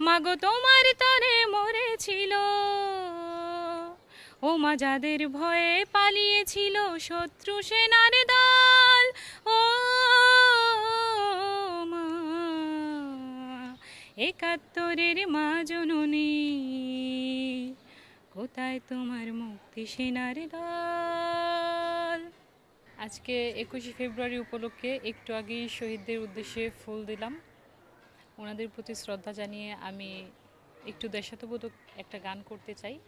মাগো, তোমার তরে মরেছিল ও মা, যাদের ভয়ে পালিয়েছিল শত্রু সেনার দল, ও মা। একাত্তরের মা জননী, কোথায় তোমার মুক্তি সেনার দল? আজকে একুশে ফেব্রুয়ারি উপলক্ষে একটু আগেই শহীদদের উদ্দেশ্যে ফুল দিলাম। ওনাদের প্রতি শ্রদ্ধা জানিয়ে আমি একটু দেশাত্মবোধক একটা গান করতে চাই।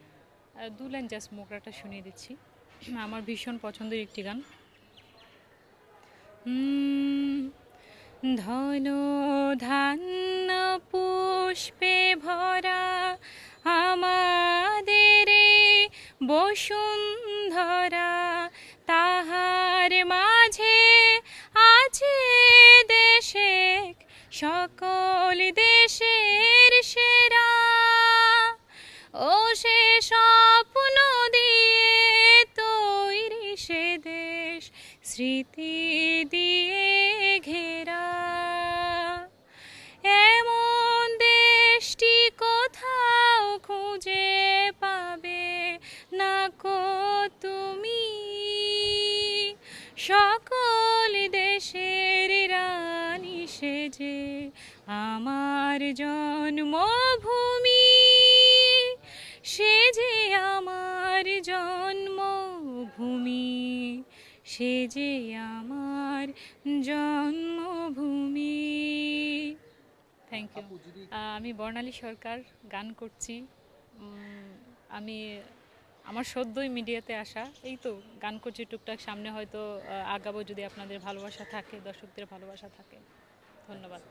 দু লাইন জাস্ট মোকরাটা শুনিয়ে দিচ্ছি। আমার ভীষণ পছন্দের একটি গান। ধন ধান্য পুষ্পে ভরা আমাদের বসুন্ধরা, তাহার মাঝে সকল দেশের সেরা। ও সে স্বপ্ন দিয়ে তৈরি সে দেশ, স্মৃতি দিয়ে ঘেরা। এমন দেশটি কোথাও খুঁজে পাবে না কো তুমি? সকল সেজে আমার জন্মভূমি। সে যে আমার জন্মভূমি সে যে আমার জন্মভূমি। থ্যাংক ইউ আমি বর্ণালী সরকার গান করছি। আমি আমার সদ্যই মিডিয়াতে আসা। এই তো গান করছি টুকটাক সামনে হয়তো আগাবো যদি আপনাদের ভালোবাসা থাকে দর্শকদের ভালোবাসা থাকে। ধন্যবাদ।